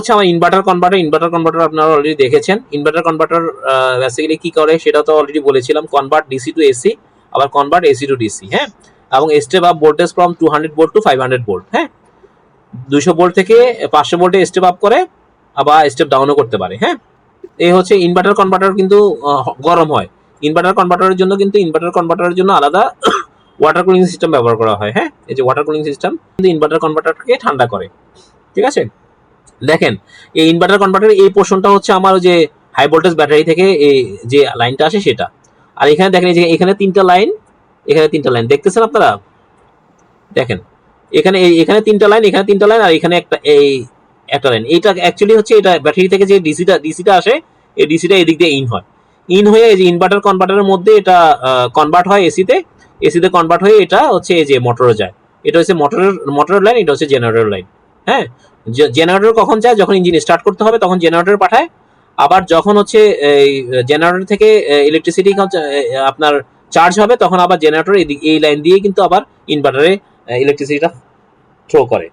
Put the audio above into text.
হচ্ছে আমার inverter converter inverter converter আপনারা অলরেডি দেখেছেন। ইনভার্টার কনভার্টার বেসিক্যালি কি করে সেটা তো অলরেডি বলেছিলাম কনভার্ট ডিসি টু এসি আবার কনভার্ট এসি টু ডিসি হ্যাঁ? এবং step up voltage from two hundred volt to five hundred volt হ্যাঁ? দুশো ভোল্ট থেকে পাঁচশো ভোল্টে স্টেপ আপ করে, আবার স্টেপ ডাউনও করতে পারে হ্যাঁ? এই হচ্ছে ইনভার্টার কনভার্টার কিন্তু গরম হয়। ইনভার্টার কনভার্টারের জন্য কিন্তু ইনভার্টার কনভার্টারের জন্য আলাদা ওয়াটার কুলিং সিস্টেম ব্যবহার করা হয় হ্যাঁ? এই যে ওয়াটার কুলিং সিস্টেম কিন্তু ইনভার্টার কনভার্টারকে ঠান্ডা করে, ঠিক আছে? দেখেন, এই ইনভার্টার কনভার্টার এই পোর্শনটা হচ্ছে আমার যে হাই ভোল্টেজ ব্যাটারি থেকে এই যে লাইনটা আসে সেটা। আর এখানে দেখেন যে এখানে তিনটা লাইন এখানে তিনটা লাইন দেখতেছেন আপনারা? দেখেন, এখানে এখানে তিনটা লাইন এখানে তিনটা লাইন আর এখানে একটা, এই একটা লাইন এইটা অ্যাকচুয়ালি হচ্ছে এটা ব্যাটারি থেকে যে ডিসিটা ডিসিটা আসে, এই ডিসিটা এদিক দিয়ে ইন হয়। ইন হয়ে এই যে ইনভার্টার কনভার্টারের মধ্যে এটা কনভার্ট হয় এসিতে এসিতে কনভার্ট হয়ে এটা হচ্ছে এই যে মোটরে যায়। এটা হচ্ছে মোটরের মোটরের লাইন এটা হচ্ছে জেনারেটর লাইন হ্যাঁ? জেনারেটর কখন যায়, যখন ইঞ্জিন স্টার্ট করতে হবে, তখন জেনারেটর পাঠায়। আবার যখন হচ্ছে এই জেনারেটর থেকে ইলেকট্রিসিটি আপনার চার্জ হবে, তখন আবার জেনারেটর এই লাইন দিয়ে কিন্তু আবার ইনভার্টারে ইলেকট্রিসিটিটা থ্রো করে।